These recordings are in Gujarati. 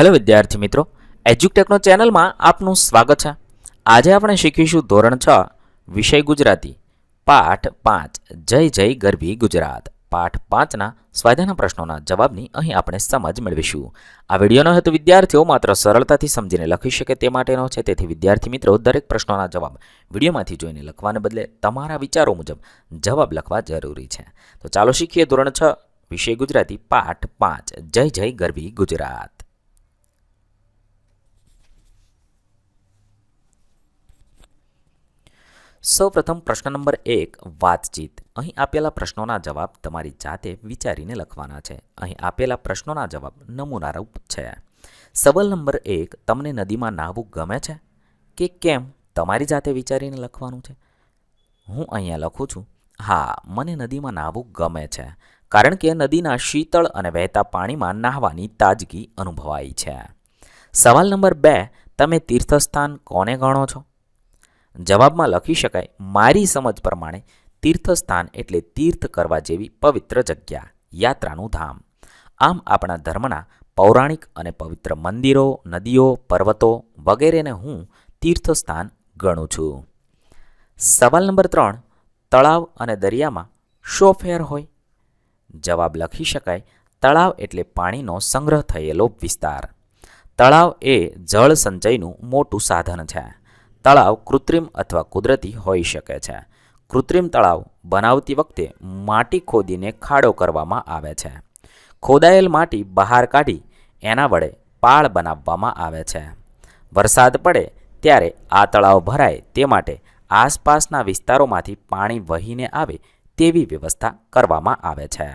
હેલો વિદ્યાર્થી મિત્રો એજ્યુકટેકનો ચેનલમાં આપનું સ્વાગત છે. આજે આપણે શીખીશું ધોરણ છ, વિષય ગુજરાતી, પાઠ પાંચ, જય જય ગરવી ગુજરાત. પાઠ પાંચના સ્વાધ્યાયના પ્રશ્નોના જવાબની અહીં આપણે સમજ મેળવીશું. આ વિડીયોનો હેતુ વિદ્યાર્થીઓ માત્ર સરળતાથી સમજીને લખી શકે તે માટેનો છે, તેથી વિદ્યાર્થી મિત્રો દરેક પ્રશ્નોના જવાબ વિડીયોમાંથી જોઈને લખવાને બદલે તમારા વિચારો મુજબ જવાબ લખવા જરૂરી છે. તો ચાલો શીખીએ ધોરણ છ, વિષય ગુજરાતી, પાઠ પાંચ, જય જય ગરવી ગુજરાત. સૌપ્રથમ પ્રશ્ન નંબર એક, વાતચીત. અહીં આપેલા પ્રશ્નોના જવાબ તમારી જાતે વિચારીને લખવાના છે. અહીં આપેલા પ્રશ્નોના જવાબ નમૂનારૂપ છે. સવાલ નંબર એક, તમને નદીમાં નાહવું ગમે છે? કે કેમ? તમારી જાતે વિચારીને લખવાનું છે? હું અહીંયા લખું છું, હા, મને નદીમાં નાહવું ગમે છે. કારણ કે નદીના શીતળ અને વહેતા પાણીમાં નાહવાની તાજગી અનુભવાય છે. સવાલ નંબર બે, તમે તીર્થસ્થાન કોને ગણો છો? જવાબમાં લખી શકાય, મારી સમજ પ્રમાણે તીર્થસ્થાન એટલે તીર્થ કરવા જેવી પવિત્ર જગ્યા, યાત્રાનું ધામ. આમ આપણા ધર્મના પૌરાણિક અને પવિત્ર મંદિરો, નદીઓ, પર્વતો વગેરેને હું તીર્થસ્થાન ગણું છું. સવાલ નંબર ત્રણ, તળાવ અને દરિયામાં શો ફેર હોય? જવાબ લખી શકાય, તળાવ એટલે પાણીનો સંગ્રહ થયેલો વિસ્તાર. તળાવ એ જળ સંચયનું મોટું સાધન છે. તળાવ કૃત્રિમ અથવા કુદરતી હોઈ શકે છે. કૃત્રિમ તળાવ બનાવતી વખતે માટી ખોદીને ખાડો કરવામાં આવે છે. ખોદાયેલ માટી બહાર કાઢી એના વડે પાળ બનાવવામાં આવે છે. વરસાદ પડે ત્યારે આ તળાવ ભરાય તે માટે આસપાસના વિસ્તારોમાંથી પાણી વહીને આવે તેવી વ્યવસ્થા કરવામાં આવે છે.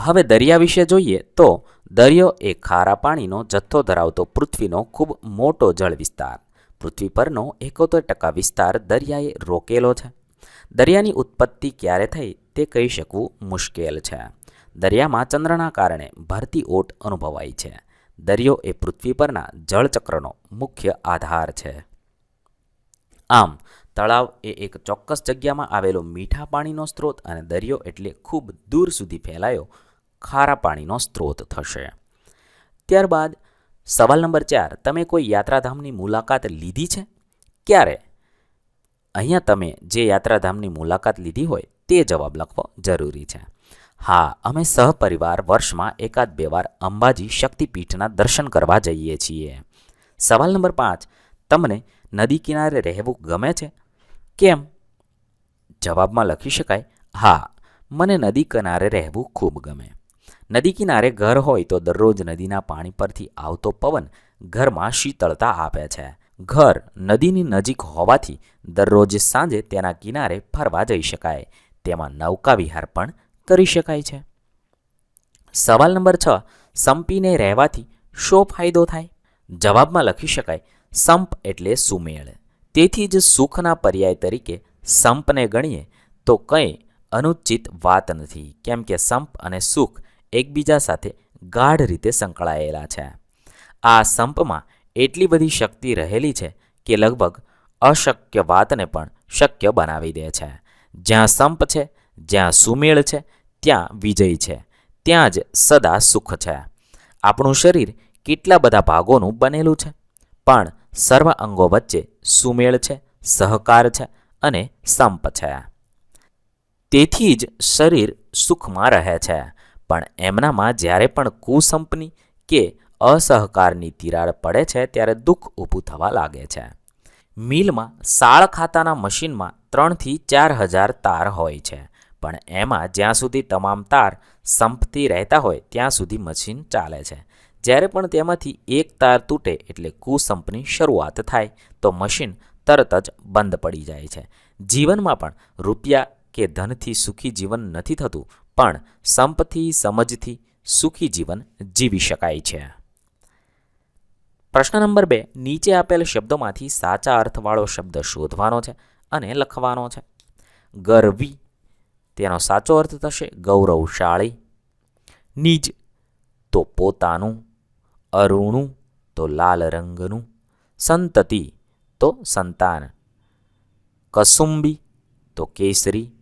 હવે દરિયા વિશે જોઈએ તો દરિયો એ ખારા પાણીનો જથ્થો ધરાવતો પૃથ્વીનો ખૂબ મોટો જળ વિસ્તાર પૃથ્વી પરનો એકોતેર ટકા વિસ્તાર દરિયાએ રોકેલો છે. દરિયાની ઉત્પત્તિ ક્યારે થઈ તે કહી શકવું મુશ્કેલ છે. દરિયામાં ચંદ્રના કારણે ભરતી ઓટ અનુભવાય છે. દરિયો એ પૃથ્વી પરના જળચક્રનો મુખ્ય આધાર છે. આમ, તળાવ એ એક ચોક્કસ જગ્યામાં આવેલો મીઠા પાણીનો સ્ત્રોત અને દરિયો એટલે ખૂબ દૂર સુધી ફેલાયો ખારા પાણીનો સ્ત્રોત થશે. ત્યારબાદ સવાલ નંબર ચાર, તમે કોઈ યાત્રાધામની મુલાકાત લીધી છે? ક્યારે? અહીંયા તમે જે યાત્રાધામની મુલાકાત લીધી હોય તે જવાબ લખવો જરૂરી છે. હા, અમે સહપરિવાર વર્ષમાં એકાદ બે વાર અંબાજી શક્તિપીઠના દર્શન કરવા જઈએ છીએ. સવાલ નંબર પાંચ, તમને નદી કિનારે રહેવું ગમે છે? કેમ? જવાબમાં લખી શકાય, હા, મને નદી કિનારે રહેવું ખૂબ ગમે. નદી કિનારે ઘર હોય તો દરરોજ નદીના પાણી પરથી આવતો પવન ઘરમાં શીતળતા આપે છે. ઘર નદીની નજીક હોવાથી દરરોજ સાંજે તેના કિનારે ફરવા જઈ શકાય. તેમાં નૌકા વિહાર પણ કરી શકાય છે. સવાલ નંબર છ, સંપીને રહેવાથી શો ફાયદો થાય? જવાબમાં લખી શકાય, સંપ એટલે સુમેળ. તેથી જ સુખના પર્યાય તરીકે સંપને ગણીએ તો કંઈ અનુચિત વાત નથી. કેમ કે સંપ અને સુખ એકબીજા સાથે ગાઢ રીતે સંકળાયેલા છે. આ સંપમાં એટલી બધી શક્તિ રહેલી છે કે લગભગ અશક્ય વાતને પણ શક્ય બનાવી દે છે. જ્યાં સંપ છે, જ્યાં સુમેળ છે, ત્યાં વિજય છે. ત્યાં જ સદા સુખ છે. આપણું શરીર કેટલા બધા ભાગોનું બનેલું છે. પણ સર્વ અંગો વચ્ચે સુમેળ છે, સહકાર છે અને સંપ છે. તેથી જ શરીર સુખમાં રહે છે. પણ એમનામાં જ્યારે પણ કુસંપની કે અસહકારની તિરાડ પડે છે, ત્યારે દુઃખ ઊભું થવા લાગે છે. મિલમાં સાળ ખાતાના મશીનમાં ત્રણથી ચાર હજાર તાર હોય છે. પણ એમાં જ્યાં સુધી તમામ તાર સંપતી રહેતા હોય, ત્યાં સુધી મશીન ચાલે છે. જ્યારે પણ તેમાંથી એક તાર તૂટે એટલે કુસંપની શરૂઆત થાય, તો મશીન તરત જ બંધ પડી જાય છે. જીવનમાં પણ રૂપિયા કે ધનથી સુખી જીવન નથી થતું પણ સંપથી સમજથી સુખી જીવન જીવી શકાય છે. પ્રશ્ન નંબર બે. નીચે આપેલ શબ્દોમાંથી સાચા અર્થવાળો શબ્દ શોધવાનો છે અને લખવાનો છે. ગરવી, તેનો સાચો અર્થ થશે ગૌરવશાળી. નિજ તો પોતાનું. અરુણું, તો લાલ રંગનું. સંતતિ, તો સંતાન. કસુંબી, તો કેસરી.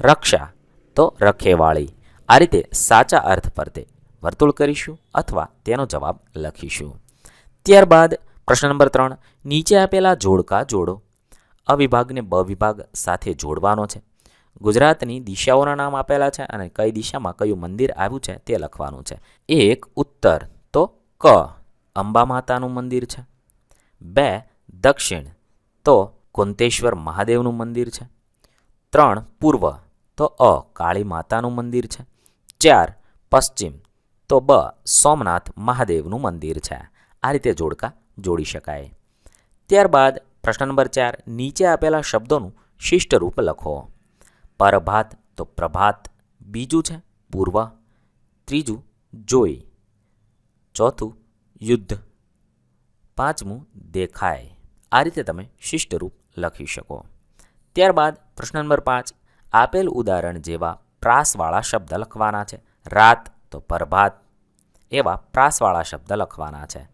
રક્ષા તો રખેવાળી આ રીતે સાચા અર્થ પર તે વર્તુળ કરીશું અથવા તેનો જવાબ લખીશું. ત્યારબાદ પ્રશ્ન નંબર ત્રણ, નીચે આપેલા જોડકા જોડો. અ વિભાગને બ વિભાગ સાથે જોડવાનો છે. ગુજરાતની દિશાઓના નામ આપેલા છે અને કઈ દિશામાં કયું મંદિર આવ્યું છે તે લખવાનું છે. એક, ઉત્તર. તો ક અંબા માતાનું મંદિર છે. બે, દક્ષિણ. તો કુંતેશ્વર મહાદેવનું મંદિર છે. ત્રણ, પૂર્વ. તો અ કાળી માતાનું મંદિર છે. ચાર પશ્ચિમ તો બ સોમનાથ મહાદેવનું મંદિર છે. આ રીતે જોડકા જોડી શકાય. ત્યારબાદ પ્રશ્ન નંબર ચાર, નીચે આપેલા શબ્દોનું શિષ્ટ રૂપ લખો. પરભાત તો પ્રભાત, બીજું છે પૂર્વ, ત્રીજું જોઈ, ચોથું યુદ્ધ, પાંચમું દેખાય. આ રીતે તમે શિષ્ટરૂપ લખી શકો. ત્યારબાદ પ્રશ્ન નંબર પાંચ આપેલ ઉદાહરણ જેવા પ્રાસવાળા શબ્દ લખવાના છે. રાત તો પ્રભાત એવા પ્રાસવાળા શબ્દ લખવાના છે.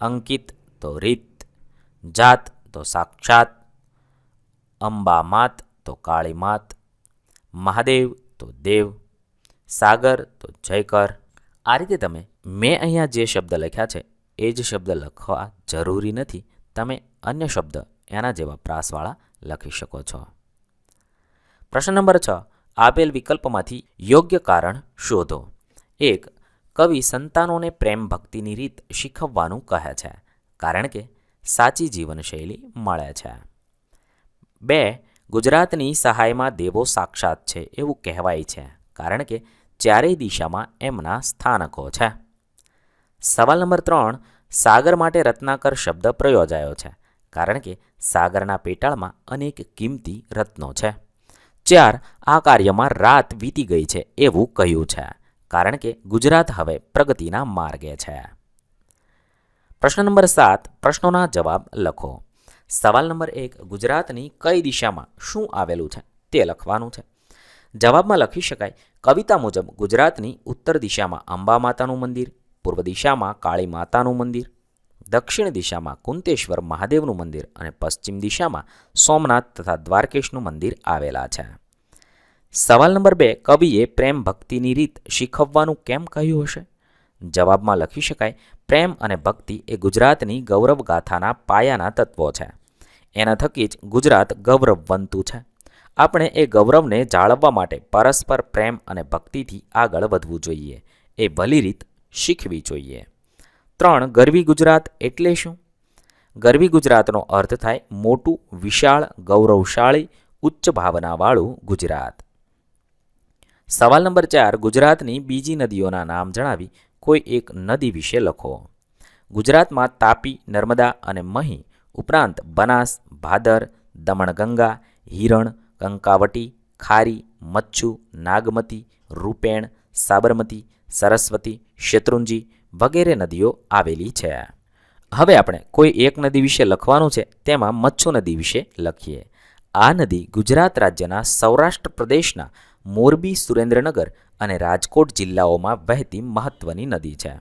અંકિત તો રીત, જાત તો સાક્ષાત અંબામાત તો કાળીમાત મહાદેવ તો દેવ, સાગર તો જયકર. આ રીતે તમે મેં અહીંયા જે શબ્દ લખ્યા છે, એ જ શબ્દ લખવા જરૂરી નથી. તમે અન્ય શબ્દ એના જેવા પ્રાસવાળા લખી શકો છો. પ્રશ્ન નંબર છ. આપેલ વિકલ્પમાંથી યોગ્ય કારણ શોધો. એક, કવિ સંતાનોને પ્રેમ ભક્તિની રીત શીખવવાનું કહે છે, કારણ કે સાચી જીવનશૈલી મળે છે. બે, ગુજરાતની સહાયમાં દેવો સાક્ષાત છે એવું કહેવાય છે, કારણ કે ચારેય દિશામાં એમના સ્થાનકો છે. સવાલ નંબર ત્રણ, સાગર માટે રત્નાકર શબ્દ પ્રયોજાયો છે, કારણ કે સાગરના પેટાળમાં અનેક કિંમતી રત્નો છે. ચાર, આ કાર્યમાં રાત વીતી ગઈ છે એવું કહ્યું છે, કારણ કે ગુજરાત હવે પ્રગતિના માર્ગે છે. પ્રશ્ન નંબર સાત, પ્રશ્નોના જવાબ લખો. સવાલ નંબર એક, ગુજરાતની કઈ દિશામાં શું આવેલું છે તે લખવાનું છે. જવાબમાં લખી શકાય, કવિતા મુજબ ગુજરાતની ઉત્તર દિશામાં અંબા માતાનું મંદિર, પૂર્વ દિશામાં કાળી માતાનું મંદિર દક્ષિણ દિશામાં કુંતેશ્વર મહાદેવનું મંદિર અને પશ્ચિમ દિશામાં સોમનાથ તથા દ્વારકેશનું મંદિર આવેલા છે. સવાલ નંબર બે, કવિએ પ્રેમ ભક્તિની રીત શીખવવાનું કેમ કહ્યું હશે? જવાબમાં લખી શકાય, પ્રેમ અને ભક્તિ એ ગુજરાતની ગૌરવગાથાના પાયાના તત્વો છે. એના થકી જ ગુજરાત ગૌરવવંતું છે. આપણે એ ગૌરવને જાળવવા માટે પરસ્પર પ્રેમ અને ભક્તિથી આગળ વધવું જોઈએ. એ ભલી રીત શીખવી જોઈએ. ત્રણ, ગરવી ગુજરાત એટલે શું? ગરવી ગુજરાતનો અર્થ થાય મોટું, વિશાળ, ગૌરવશાળી, ઉચ્ચ ભાવનાવાળું ગુજરાત. સવાલ નંબર ચાર, ગુજરાતની બીજી નદીઓના નામ જણાવી કોઈ એક નદી વિશે લખો. ગુજરાતમાં તાપી, નર્મદા અને મહી, ઉપરાંત બનાસ, ભાદર, દમણગંગા, હિરણ, કંકાવટી, ખારી, મચ્છુ, નાગમતી, રૂપેણ, સાબરમતી, સરસ્વતી, શેત્રુંજી વગેરે નદીઓ આવેલી છે. હવે આપણે કોઈ એક નદી વિશે લખવાનું છે, તેમાં મચ્છુ નદી વિશે લખીએ. આ નદી ગુજરાત રાજ્યના સૌરાષ્ટ્ર પ્રદેશના મોરબી, સુરેન્દ્રનગર અને રાજકોટ જિલ્લાઓમાં વહેતી મહત્વની નદી છે.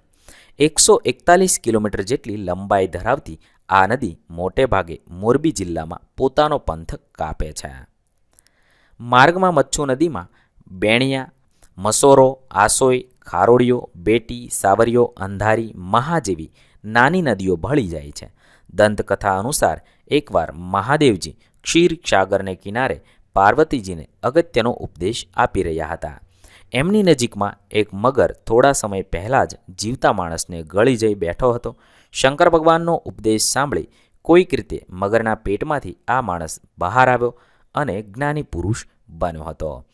એકસો એકતાલીસ કિલોમીટર જેટલી લંબાઈ ધરાવતી આ નદી મોટે ભાગે મોરબી જિલ્લામાં પોતાનો પંથ કાપે છે. માર્ગમાં મચ્છુ નદીમાં બેણિયા, મસોરો, આસોઈ ખારોડિયો બેટી સાવરિયો અંધારી મહા જેવી નાની નદીઓ ભળી જાય છે. દંતકથા અનુસાર એકવાર મહાદેવજી ક્ષીર સાગરને કિનારે પાર્વતીજીને અગત્યનો ઉપદેશ આપી રહ્યા હતા. એમની નજીકમાં એક મગર થોડા સમય પહેલાં જ જીવતા માણસને ગળી જઈ બેઠો હતો. શંકર ભગવાનનો ઉપદેશ સાંભળી કોઈક રીતે મગરના પેટમાંથી આ માણસ બહાર આવ્યો અને જ્ઞાની પુરુષ બન્યો હતો.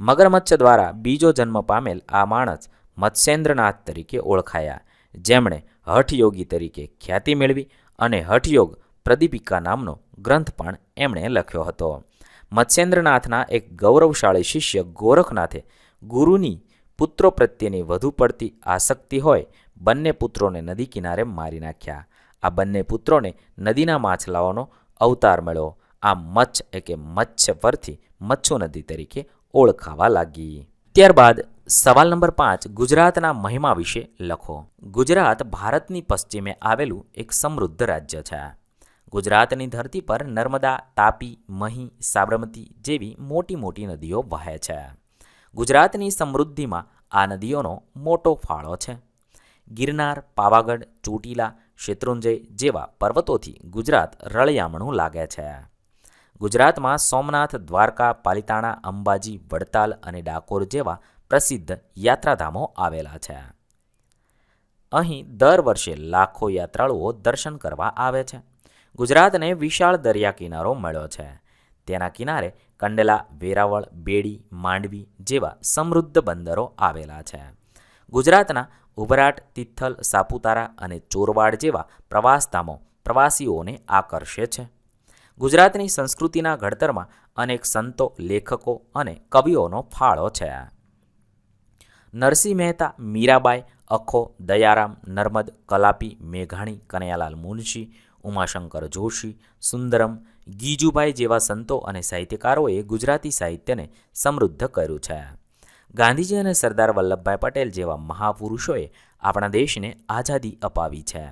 મગરમચ્છ દ્વારા બીજો જન્મ પામેલ આ માણસ મત્સ્યેન્દ્રનાથ તરીકે ઓળખાયા. જેમણે હઠયોગી તરીકે ખ્યાતિ મેળવી અને હઠયોગ પ્રદીપિકા નામનો ગ્રંથ પણ એમણે લખ્યો હતો. મત્સ્યેન્દ્રનાથના એક ગૌરવશાળી શિષ્ય ગોરખનાથે ગુરુની પુત્રો પ્રત્યેની વધુ પડતી આસક્તિ હોય બંને પુત્રોને નદી કિનારે મારી નાખ્યા. આ બંને પુત્રોને નદીના માછલાઓનો અવતાર મળ્યો. આ મચ્છ એટલે મત્સ્ય પરથી મચ્છુ નદી તરીકે ઓળખાવા લાગી. ત્યારબાદ સવાલ નંબર પાંચ, ગુજરાતના મહિમા વિશે લખો. ગુજરાત ભારતની પશ્ચિમે આવેલું એક સમૃદ્ધ રાજ્ય છે. ગુજરાતની ધરતી પર નર્મદા, તાપી, મહી, સાબરમતી જેવી મોટી મોટી નદીઓ વહે છે. ગુજરાતની સમૃદ્ધિમાં આ નદીઓનો મોટો ફાળો છે. ગિરનાર, પાવાગઢ, ચોટીલા, શેત્રુંજય જેવા પર્વતોથી ગુજરાત રળિયામણું લાગે છે. ગુજરાતમાં સોમનાથ, દ્વારકા, પાલિતાણા, અંબાજી, વડતાલ અને ડાકોર જેવા પ્રસિદ્ધ યાત્રાધામો આવેલા છે. અહીં દર વર્ષે લાખો યાત્રાળુઓ દર્શન કરવા આવે છે. ગુજરાતને વિશાળ દરિયા કિનારો મળ્યો છે. તેના કિનારે કંડલા, વેરાવળ, બેડી, માંડવી જેવા સમૃદ્ધ બંદરો આવેલા છે. ગુજરાતના ઉભરાટ, તિથલ, સાપુતારા અને ચોરવાડ જેવા પ્રવાસધામો પ્રવાસીઓને આકર્ષે છે. ગુજરાતની સંસ્કૃતિના ઘડતરમાં અનેક સંતો, લેખકો અને કવિઓનો ફાળો છે. નરસિંહ મહેતા, મીરાબાઈ, અખો, દયારામ, નર્મદ, કલાપી, મેઘાણી, કનૈયાલાલ મુનશી, ઉમાશંકર જોશી, સુંદરમ, ગીજુભાઈ જેવા સંતો અને સાહિત્યકારોએ ગુજરાતી સાહિત્યને સમૃદ્ધ કર્યું છે. ગાંધીજી અને સરદાર વલ્લભભાઈ પટેલ જેવા મહાપુરુષોએ આપણા દેશને આઝાદી અપાવી છે.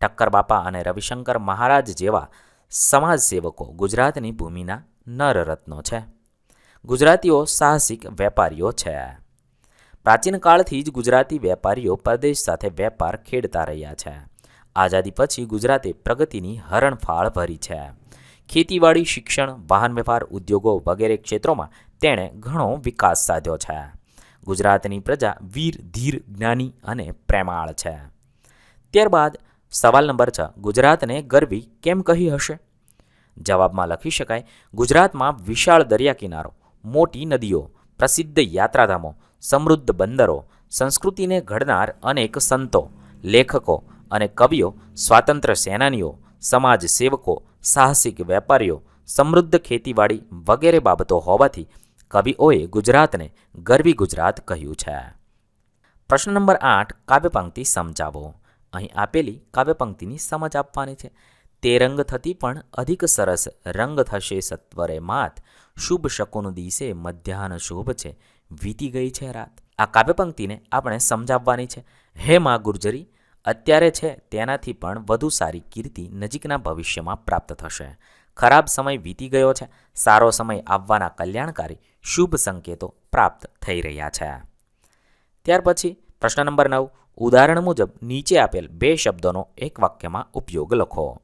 ઠક્કર બાપા અને રવિશંકર મહારાજ જેવા સમાજસેવકો ગુજરાતની ભૂમિના નરરત્નો છે. ગુજરાતીઓ સાહસિક વેપારીઓ છે. પ્રાચીન કાળથી જ ગુજરાતી વેપારીઓ પરદેશ સાથે વેપાર ખેડતા રહ્યા છે. આઝાદી પછી ગુજરાતે પ્રગતિની હરણફાળ ભરી છે. ખેતીવાડી, શિક્ષણ, વાહન વ્યવહાર, ઉદ્યોગો વગેરે ક્ષેત્રોમાં તેણે ઘણો વિકાસ સાધ્યો છે. ગુજરાતની પ્રજા વીર, ધીર, જ્ઞાની અને પ્રેમાળ છે. ત્યારબાદ સવાલ નંબર છ, ગુજરાતને ગરવી કેમ કહી હશે? જવાબમાં લખી શકાય, ગુજરાતમાં વિશાળ દરિયા કિનારો મોટી નદીઓ, પ્રસિદ્ધ યાત્રાધામો, સમૃદ્ધ બંદરો, સંસ્કૃતિને ઘડનાર અનેક સંતો, લેખકો અને કવિઓ સ્વાતંત્ર્ય સેનાનીઓ, સમાજ સેવકો, સાહસિક વેપારીઓ, સમૃદ્ધ ખેતીવાડી વગેરે બાબતો હોવાથી કવિઓએ ગુજરાતને ગરવી ગુજરાત કહ્યું છે. પ્રશ્ન નંબર આઠ, કાવ્યપંક્તિ સમજાવો. અહીં આપેલી કાવ્યપંક્તિની સમજ આપવાની છે. તે રંગ થતી પણ અધિક સરસ રંગ થશે સત્વરે માત. શુભ શકોનો દિવસે મધ્યાહન શુભ છે. વીતી ગઈ છે રાત. આ કાવ્યપંક્તિને આપણે સમજાવવાની છે. હે મા ગુર્જરી, અત્યારે છે તેનાથી પણ વધુ સારી કીર્તિ નજીકના ભવિષ્યમાં પ્રાપ્ત થશે. ખરાબ સમય વીતી ગયો છે. સારો સમય આવવાના કલ્યાણકારી શુભ સંકેતો પ્રાપ્ત થઈ રહ્યા છે. ત્યાર પછી પ્રશ્ન નંબર નવ. ઉદાહરણ મુજબ, નીચે આપેલ બે શબ્દોનો એક વાક્યમાં ઉપયોગ લખો.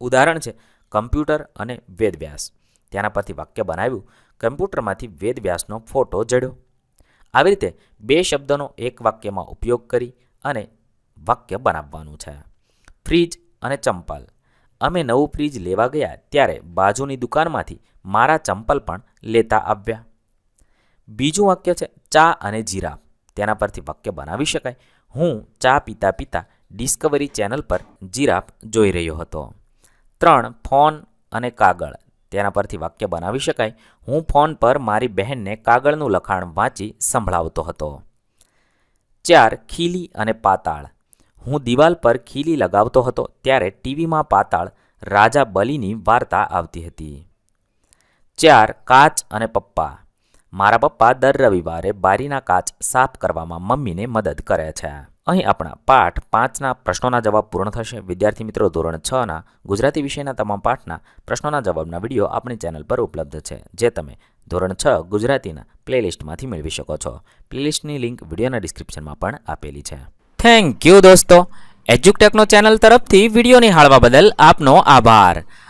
ઉદાહરણ છે, કમ્પ્યુટર અને વેદવ્યાસ. તેના પરથી વાક્ય બનાવ્યું, કમ્પ્યુટરમાંથી વેદવ્યાસનો ફોટો જડ્યો. આવી રીતે બે શબ્દોનો એક વાક્યમાં ઉપયોગ કરી અને વાક્ય બનાવવાનું છે. ફ્રીજ અને ચંપલ. અમે નવું ફ્રીજ લેવા ગયા ત્યારે બાજુની દુકાનમાંથી મારા ચંપલ પણ લેતા આવ્યા. બીજું વાક્ય છે, ચા અને જીરાફ તેના પરથી વાક્ય બનાવી શકાય. હું ચા પીતા પીતા ડિસ્કવરી ચેનલ પર જીરાફ જોઈ રહ્યો હતો. ત્રણ, ફોન અને કાગળ. તેના પરથી વાક્ય બનાવી શકાય. હું ફોન પર મારી બહેનને કાગળનું લખાણ વાંચી સંભળાવતો હતો. ચાર, ખીલી અને પાતાળ. હું દિવાલ પર ખીલી લગાવતો હતો ત્યારે ટીવીમાં પાતાળ રાજા બલીની વાર્તા આવતી હતી. ચાર, કાચ અને પપ્પા. મારા પપ્પા દર રવિવારે બારીના કાચ સાફ કરવામાં મમ્મીને મદદ કરે છે. અહીં આપણા પાઠ પાંચના પ્રશ્નોના જવાબ પૂર્ણ થશે. વિદ્યાર્થી મિત્રો, ધોરણ છના ગુજરાતી વિષયના તમામ પાઠના પ્રશ્નોના જવાબના વીડિયો આપણી ચેનલ પર ઉપલબ્ધ છે, જે તમે ધોરણ છ ગુજરાતીના પ્લેલિસ્ટમાંથી મેળવી શકો છો. પ્લેલિસ્ટની લિંક વિડીયોના ડિસ્ક્રિપ્શનમાં પણ આપેલી છે. થેન્ક યુ દોસ્તો. એજ્યુકટેકનો ચેનલ તરફથી વીડિયો નિહાળવા બદલ આપનો આભાર.